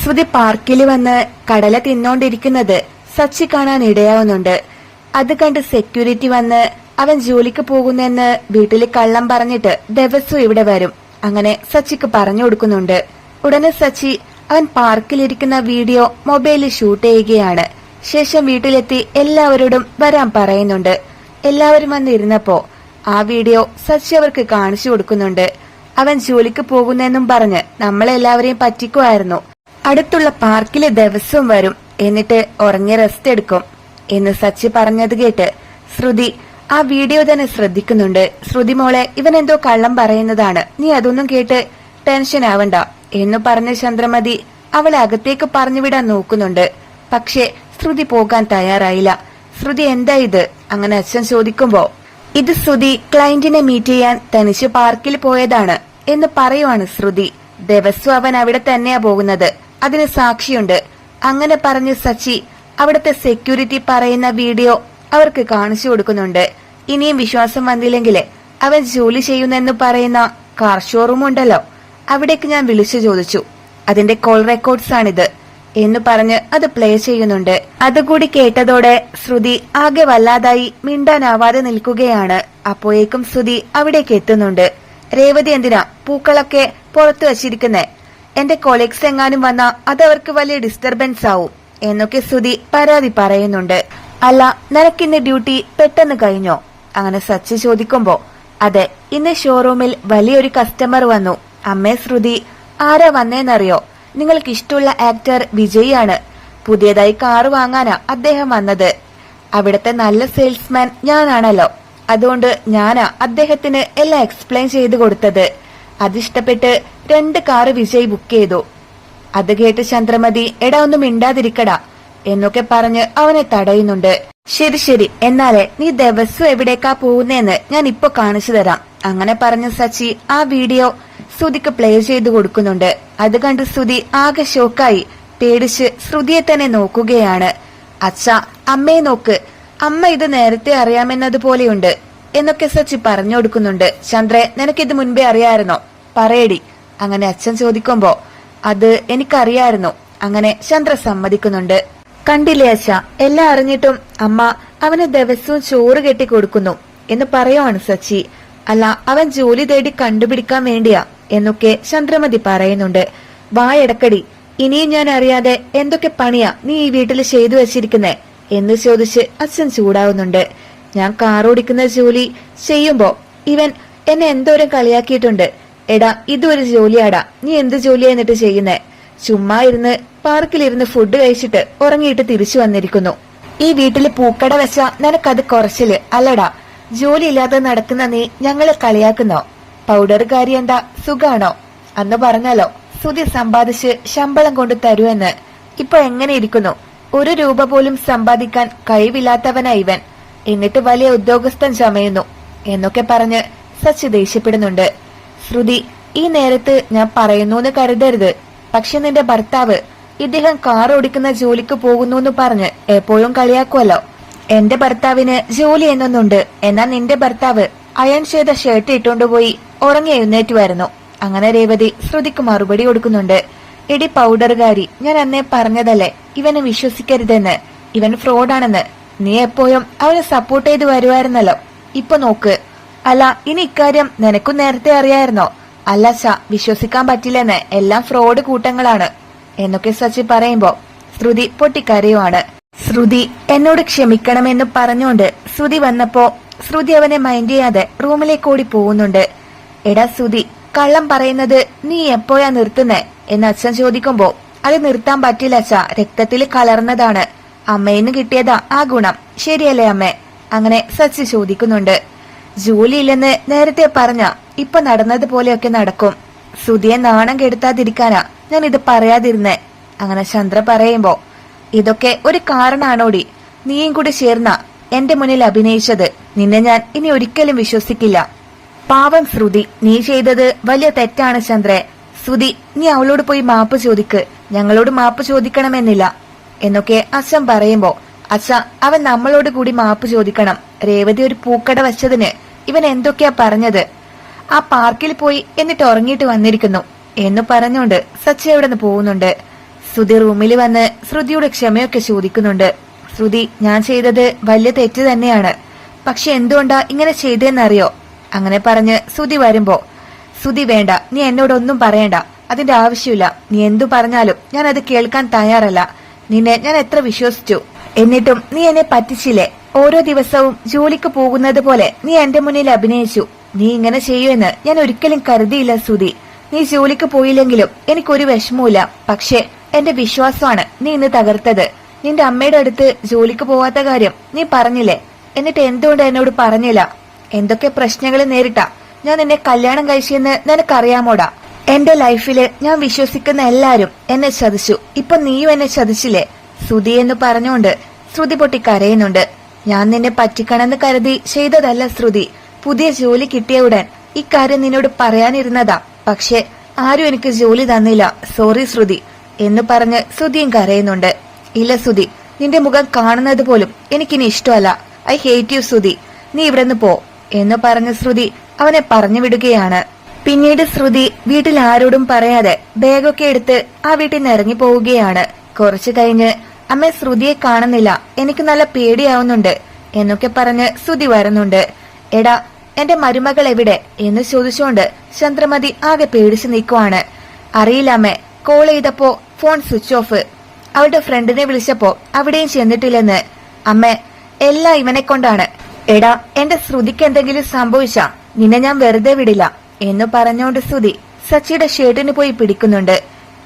ശ്രുതി പാർക്കിൽ വന്ന് കടല തിന്നോണ്ടിരിക്കുന്നത് സച്ചി കാണാൻ ഇടയാവുന്നുണ്ട്. അത് കണ്ട് സെക്യൂരിറ്റി വന്ന് അവൻ ജോലിക്ക് പോകുന്നെന്ന് വീട്ടിൽ കള്ളം പറഞ്ഞിട്ട് ദിവസവും ഇവിടെ വരും. അങ്ങനെ സച്ചിക്ക് പറഞ്ഞു കൊടുക്കുന്നുണ്ട്. ഉടനെ സച്ചി അവൻ പാർക്കിലിരിക്കുന്ന വീഡിയോ മൊബൈലിൽ ഷൂട്ട് ചെയ്യുകയാണ്. ശേഷം വീട്ടിലെത്തി എല്ലാവരോടും വരാൻ പറയുന്നുണ്ട്. എല്ലാവരും വന്നിരുന്നപ്പോ ആ വീഡിയോ സച്ചി അവർക്ക് കാണിച്ചു കൊടുക്കുന്നുണ്ട്. അവൻ ജോലിക്ക് പോകുന്നെന്നും പറഞ്ഞ് നമ്മളെല്ലാവരെയും പറ്റിക്കുമായിരുന്നു അടുത്തുള്ള പാർക്കിൽ ദിവസവും വരും. എന്നിട്ട് ഉറങ്ങി റെസ്റ്റ് എടുക്കും. എന്ന് സച്ചി പറഞ്ഞത് കേട്ട് ശ്രുതി ആ വീഡിയോ തന്നെ ശ്രദ്ധിക്കുന്നുണ്ട്. ശ്രുതി മോളെ ഇവൻ എന്തോ കള്ളം പറയുന്നതാണ്. നീ അതൊന്നും കേട്ട് ടെൻഷൻ ആവണ്ട എന്ന് പറഞ്ഞ ചന്ദ്രമതി അവളെ അകത്തേക്ക് പറഞ്ഞുവിടാൻ നോക്കുന്നുണ്ട്. പക്ഷേ ശ്രുതി പോകാൻ തയ്യാറായില്ല. ശ്രുതി എന്താ ഇത്? അങ്ങനെ അച്ഛൻ ചോദിക്കുമ്പോ ഇത് ശ്രുതി ക്ലയന്റിനെ മീറ്റ് ചെയ്യാൻ തനിച്ച് പാർക്കിൽ പോയതാണ് എന്ന് പറയുവാണ് ശ്രുതി. ദിവസവും അവൻ അവിടെ തന്നെയാ പോകുന്നത്. അതിന് സാക്ഷിയുണ്ട്. അങ്ങനെ പറഞ്ഞ് സച്ചി അവിടുത്തെ സെക്യൂരിറ്റി പറയുന്ന വീഡിയോ അവർക്ക് കാണിച്ചു കൊടുക്കുന്നുണ്ട്. ഇനിയും വിശ്വാസം വന്നില്ലെങ്കിൽ അവൻ ജോലി ചെയ്യുന്നെന്ന് പറയുന്ന കാർ ഷോറൂം ഉണ്ടല്ലോ. അവിടേക്ക് ഞാൻ വിളിച്ചു ചോദിച്ചു. അതിന്റെ കോൾ റെക്കോർഡ്സ് ആണിത് എന്ന് പറഞ്ഞ് അത് പ്ലേ ചെയ്യുന്നുണ്ട്. അതുകൂടി കേട്ടതോടെ ശ്രുതി ആകെ വല്ലാതായി മിണ്ടാനാവാതെ നിൽക്കുകയാണ്. അപ്പോഴേക്കും ശ്രുതി അവിടേക്ക് എത്തുന്നുണ്ട്. രേവതി എന്തിനാ പൂക്കളൊക്കെ പുറത്തു വച്ചിരിക്കുന്നേ? എന്റെ കൊളീഗ്സ് എങ്ങാനും വന്നാ അവർക്ക് വലിയ ഡിസ്റ്റർബൻസ് ആവും എന്നൊക്കെ ശ്രുതി പരാതി പറയുന്നുണ്ട്. അല്ല നിനക്കിന്ന് ഡ്യൂട്ടി പെട്ടെന്ന് കഴിഞ്ഞോ? അങ്ങനെ സച്ചി ചോദിക്കുമ്പോ അതെ ഇന്ന് ഷോറൂമിൽ വലിയൊരു കസ്റ്റമർ വന്നു. അമ്മേ ശ്രുതി ആരാ വന്നേന്നറിയോ? നിങ്ങൾക്ക് ഇഷ്ടമുള്ള ആക്ടർ വിജയാണ് പുതിയതായി കാറ് വാങ്ങാനാ അദ്ദേഹം വന്നത്. അവിടത്തെ നല്ല സെയിൽസ്മാൻ ഞാനാണല്ലോ. അതുകൊണ്ട് ഞാനാ അദ്ദേഹത്തിന് എല്ലാം എക്സ്പ്ലെയിൻ ചെയ്തു കൊടുത്തത്. അതിഷ്ടപ്പെട്ട് രണ്ട് കാറ് വിജയ് ബുക്ക് ചെയ്തു. അത് കേട്ട് ചന്ദ്രമതി എടാ ഒന്നും മിണ്ടാതിരിക്കടാ എന്നൊക്കെ പറഞ്ഞ് അവനെ തടയുന്നുണ്ട്. ശരി ശരി എന്നാലേ നീ ദിവസം എവിടേക്കാ പോകുന്നേന്ന് ഞാൻ ഇപ്പൊ കാണിച്ചു തരാം അങ്ങനെ പറഞ്ഞ സച്ചി ആ വീഡിയോ ശ്രുതിക്ക് പ്ലേ ചെയ്ത് കൊടുക്കുന്നുണ്ട്. അത് കണ്ട് ശ്രുതി ആകെ ഷോക്കായി പേടിച്ച് ശ്രുതിയെ തന്നെ നോക്കുകയാണ്. അച്ഛ അമ്മയെ നോക്ക്. അമ്മ ഇത് നേരത്തെ അറിയാമെന്നതുപോലെയുണ്ട് എന്നൊക്കെ സച്ചി പറഞ്ഞു കൊടുക്കുന്നുണ്ട്. ചന്ദ്രെ നിനക്കിത് മുൻപേ അറിയായിരുന്നോ പറയടി. അങ്ങനെ അച്ഛൻ ചോദിക്കുമ്പോ അത് എനിക്കറിയായിരുന്നു. അങ്ങനെ ചന്ദ്ര സമ്മതിക്കുന്നുണ്ട്. കണ്ടില്ലേ അച്ഛ എല്ലാം അറിഞ്ഞിട്ടും അമ്മ അവന് ദിവസവും ചോറ് കെട്ടി കൊടുക്കുന്നു. എന്ന് പറയുവാണ് സച്ചി. അല്ല അവൻ ജോലി തേടി കണ്ടുപിടിക്കാൻ വേണ്ടിയാ എന്നൊക്കെ ചന്ദ്രമതി പറയുന്നുണ്ട്. വായടക്കടി ഇനിയും ഞാൻ അറിയാതെ എന്തൊക്കെ പണിയാ നീ ഈ വീട്ടിൽ ചെയ്തു വെച്ചിരിക്കുന്നേ? എന്ന് ചോദിച്ച് അച്ഛൻ ചൂടാവുന്നുണ്ട്. ഞാൻ കാറോടിക്കുന്ന ജോലി ചെയ്യുമ്പോ ഇവൻ എന്നെ എന്തോരം കളിയാക്കിയിട്ടുണ്ട്. എടാ ഇതൊരു ജോലിയാടാ. നീ എന്ത് ജോലിയാ എന്നിട്ട് ചെയ്യുന്നേ? ചുമ്മാ ഇരുന്ന് പാർക്കിലിരുന്ന് ഫുഡ് കഴിച്ചിട്ട് ഉറങ്ങിയിട്ട് തിരിച്ചു വന്നിരിക്കുന്നു. ഈ വീട്ടിൽ പൂക്കട വെച്ച നിനക്കത് കുറച്ചിൽ അല്ലടാ. ജോലിയില്ലാതെ നടക്കുന്ന നീ ഞങ്ങളെ കളിയാക്കുന്നോ? പൗഡർ കാര്യം എന്താ? സുഖാണോ? അന്ന് പറഞ്ഞാലോ സുതി സമ്പാദിച്ച് ശമ്പളം കൊണ്ട് തരുമെന്ന്. ഇപ്പൊ എങ്ങനെ ഇരിക്കുന്നു? ഒരു രൂപ പോലും സമ്പാദിക്കാൻ കഴിവില്ലാത്തവനാ ഇവൻ. എന്നിട്ട് വലിയ ഉദ്യോഗസ്ഥൻ ചമയുന്നു. എന്നൊക്കെ പറഞ്ഞ് സച്ച് ദേഷ്യപ്പെടുന്നുണ്ട്. ശ്രുതി ഈ നേരത്ത് ഞാൻ പറയുന്നു കരുതരുത്. പക്ഷെ നിന്റെ ഭർത്താവ് ഇദ്ദേഹം കാർ ഓടിക്കുന്ന ജോലിക്ക് പോകുന്നു എന്ന് പറഞ്ഞ് എപ്പോഴും കളിയാക്കുമല്ലോ എന്റെ ഭർത്താവിന് ജോലി എന്നൊന്നുണ്ട് എന്നാൽ നിന്റെ ഭർത്താവ് അയൺ ചെയ്ത ഷർട്ട് ഇട്ടുകൊണ്ടുപോയി ഉറങ്ങി എഴുന്നേറ്റുമായിരുന്നു അങ്ങനെ രേവതി ശ്രുതിക്ക് മറുപടി കൊടുക്കുന്നുണ്ട്. എടി പൗഡറുകാരി ഞാൻ അന്നേ പറഞ്ഞതല്ലേ? ഇവനെ വിശ്വസിക്കരുതെന്ന്. ഇവൻ ഫ്രോഡാണെന്ന്. നീ എപ്പോഴും അവനെ സപ്പോർട്ട് ചെയ്ത് വരുമായിരുന്നല്ലോ ഇപ്പൊ നോക്ക്. അല്ല ഇനി ഇക്കാര്യം നിനക്കും നേരത്തെ അറിയായിരുന്നോ? അല്ല സ വിശ്വസിക്കാൻ പറ്റില്ലെന്ന് എല്ലാം ഫ്രോഡ് കൂട്ടങ്ങളാണ്. എന്നൊക്കെ സച്ചി പറയുമ്പോ ശ്രുതി പൊട്ടിക്കരയുമാണ് ശ്രുതി എന്നോട് ക്ഷമിക്കണമെന്ന് പറഞ്ഞുകൊണ്ട് ശ്രുതി വന്നപ്പോ ശ്രുതി അവനെ മൈൻഡ് ചെയ്യാതെ റൂമിലേക്ക് ഓടി പോകുന്നുണ്ട്. എടാ ശ്രുതി കള്ളം പറയുന്നത് നീ എപ്പോഴാ നിർത്തുന്നേ? എന്ന് അച്ഛൻ ചോദിക്കുമ്പോ അത് നിർത്താൻ പറ്റില്ല അച്ഛ രക്തത്തിൽ കലർന്നതാണ്. അമ്മയിന്ന് കിട്ടിയതാ ആ ഗുണം. ശരിയല്ലേ അമ്മേ? അങ്ങനെ സച്ചി ചോദിക്കുന്നുണ്ട്. ജോലിയില്ലെന്ന് നേരത്തെ പറഞ്ഞ ഇപ്പൊ നടന്നതുപോലെയൊക്കെ നടക്കും. സുധിയെ നാണം കെടുത്താതിരിക്കാനാ ഞാൻ ഇത് പറയാതിരുന്നേ. അങ്ങനെ ചന്ദ്ര പറയുമ്പോ ഇതൊക്കെ ഒരു കാരണാണോടി? നീയും കൂടി ചേർന്ന എന്റെ മുന്നിൽ അഭിനയിച്ചത്. നിന്നെ ഞാൻ ഇനി ഒരിക്കലും വിശ്വസിക്കില്ല. പാവം ശ്രുതി നീ ചെയ്തത് വലിയ തെറ്റാണ് ചന്ദ്രെ. ശ്രുതി നീ അവളോട് പോയി മാപ്പ് ചോദിക്ക്. ഞങ്ങളോട് മാപ്പ് ചോദിക്കണമെന്നില്ല. എന്നൊക്കെ അച്ഛൻ പറയുമ്പോ അച്ഛ അവൻ നമ്മളോട് കൂടി മാപ്പ് ചോദിക്കണം. രേവതി ഒരു പൂക്കട വച്ചതിന് ഇവൻ എന്തൊക്കെയാ പറഞ്ഞത്? ആ പാർക്കിൽ പോയി എന്നിട്ട് ഉറങ്ങിയിട്ട് വന്നിരിക്കുന്നു. എന്ന് പറഞ്ഞുകൊണ്ട് സച്ചി അവിടെ നിന്ന് പോകുന്നുണ്ട്. ശ്രുതി റൂമിൽ വന്ന് ശ്രുതിയുടെ ക്ഷമയൊക്കെ ചോദിക്കുന്നുണ്ട്. ശ്രുതി ഞാൻ ചെയ്തത് വലിയ തെറ്റ് തന്നെയാണ്. പക്ഷെ എന്തുകൊണ്ടാ ഇങ്ങനെ ചെയ്തതെന്നറിയോ അങ്ങനെ പറഞ്ഞ് ശ്രുതി വരുമ്പോ ശ്രുതി വേണ്ട നീ എന്നോടൊന്നും പറയണ്ട. അതിന്റെ ആവശ്യമില്ല. നീ എന്തു പറഞ്ഞാലും ഞാൻ അത് കേൾക്കാൻ തയ്യാറല്ല. നിന്നെ ഞാൻ എത്ര വിശ്വസിച്ചു? എന്നിട്ടും നീ എന്നെ പറ്റിച്ചില്ലേ? ഓരോ ദിവസവും ജോലിക്ക് പോകുന്നത് പോലെ നീ എന്റെ മുന്നിൽ അഭിനയിച്ചു. നീ ഇങ്ങനെ ചെയ്യുമെന്ന് ഞാൻ ഒരിക്കലും കരുതിയില്ല സുധി. നീ ജോലിക്ക് പോയില്ലെങ്കിലും എനിക്കൊരു വിഷമവുമില്ല. പക്ഷേ എന്റെ വിശ്വാസമാണ് നീ ഇന്ന് തകർത്തത്. നിന്റെ അമ്മയുടെ അടുത്ത് ജോലിക്ക് പോവാത്ത കാര്യം നീ പറഞ്ഞില്ലേ? എന്നിട്ട് എന്തുകൊണ്ട് എന്നോട് പറഞ്ഞില്ല? എന്തൊക്കെ പ്രശ്നങ്ങൾ നേരിട്ട? ഞാൻ നിന്നെ കല്യാണം കഴിച്ചെന്ന് നിനക്കറിയാമോടാ? എന്റെ ലൈഫിൽ ഞാൻ വിശ്വസിക്കുന്ന എല്ലാരും എന്നെ ചതിച്ചു. ഇപ്പൊ നീയും എന്നെ ചതിച്ചില്ലേ? ശ്രുതി എന്ന് പറഞ്ഞുകൊണ്ട് ശ്രുതി പൊട്ടി കരയുന്നുണ്ട് ഞാൻ നിന്നെ പറ്റിക്കണമെന്ന് കരുതി ചെയ്തതല്ല ശ്രുതി. പുതിയ ജോലി കിട്ടിയ ഉടൻ ഇക്കാര്യം നിന്നോട് പറയാനിരുന്നതാ. പക്ഷെ ആരും എനിക്ക് ജോലി തന്നില്ല. സോറി ശ്രുതി എന്ന് പറഞ്ഞ് ശ്രുതിയും കരയുന്നുണ്ട്. ഇല്ല ശ്രുതി നിന്റെ മുഖം കാണുന്നത് പോലും എനിക്കിനി ഇഷ്ടമല്ല. I hate you Shruti. നീ ഇവിടുന്ന് പോ എന്ന് പറഞ്ഞ ശ്രുതി അവനെ പറഞ്ഞു വിടുകയാണ്. പിന്നീട് ശ്രുതി വീട്ടിൽ ആരോടും പറയാതെ ബാഗൊക്കെ എടുത്ത് ആ വീട്ടിൽ നിന്ന് ഇറങ്ങി പോവുകയാണ് കുറച്ചു കഴിഞ്ഞ് അമ്മ ശ്രുതിയെ കാണുന്നില്ല. എനിക്ക് നല്ല പേടിയാവുന്നുണ്ട് എന്നൊക്കെ പറഞ്ഞ് ശ്രുതി വരുന്നുണ്ട്. എടാ എന്റെ മരുമകൾ എവിടെ എന്ന് ചോദിച്ചുകൊണ്ട് ചന്ദ്രമതി ആകെ പേടിച്ചു നിൽക്കുവാണ്. അറിയില്ല അമ്മേ കോൾ ചെയ്തപ്പോ ഫോൺ സ്വിച്ച് ഓഫ് അവളുടെ ഫ്രണ്ടിനെ വിളിച്ചപ്പോ അവിടെയും ചെന്നിട്ടില്ലെന്ന്. അമ്മേ എല്ലാം ഇവനെ കൊണ്ടാണ്. എടാ എന്റെ ശ്രുതിക്ക് എന്തെങ്കിലും സംഭവിച്ചാ നിന്നെ ഞാൻ വെറുതെ വിടില്ല എന്ന് പറഞ്ഞോണ്ട് ശ്രുതി സച്ചിയുടെ ഷേർട്ടിന് പോയി പിടിക്കുന്നുണ്ട്.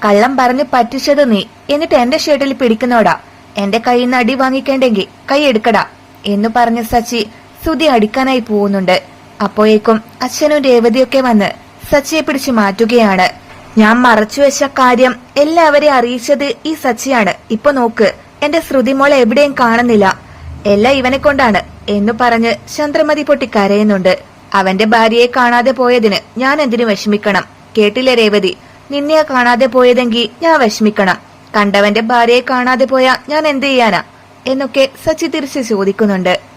കള്ളം പറഞ്ഞ് പറ്റിച്ചത് നീ. എന്നിട്ട് എന്റെ ഷർട്ടിൽ പിടിക്കുന്നോടാ. എന്റെ കയ്യിൽ അടി വാങ്ങിക്കേണ്ടെങ്കിൽ കൈ എടുക്കടാ എന്ന് പറഞ്ഞ സച്ചി സുതി അടിക്കാനായി പോകുന്നുണ്ട്. അപ്പോഴേക്കും അച്ഛനും രേവതിയൊക്കെ വന്ന് സച്ചിയെ പിടിച്ചു മാറ്റുകയാണ്. ഞാൻ മറച്ചു വെച്ച കാര്യം എല്ലാവരെയും അറിയിച്ചത് ഈ സച്ചിയാണ്. ഇപ്പൊ നോക്ക് എന്റെ ശ്രുതിമോളെ എവിടെയും കാണുന്നില്ല. എല്ലാം ഇവനെ കൊണ്ടാണ് എന്നു പറഞ്ഞ് ചന്ദ്രമതി പൊട്ടി കരയുന്നുണ്ട്. അവന്റെ ഭാര്യയെ കാണാതെ പോയതിന് ഞാൻ എന്തിനു വിഷമിക്കണം? കേട്ടില്ലേ രേവതി? നിന്നെയാ കാണാതെ പോയതെങ്കിൽ ഞാൻ വിഷമിക്കണം. കണ്ടവന്റെ ഭാര്യയെ കാണാതെ പോയാ ഞാൻ എന്ത് ചെയ്യാനാ? എന്നൊക്കെ സച്ചി തിരിച്ച് ചോദിക്കുന്നുണ്ട്.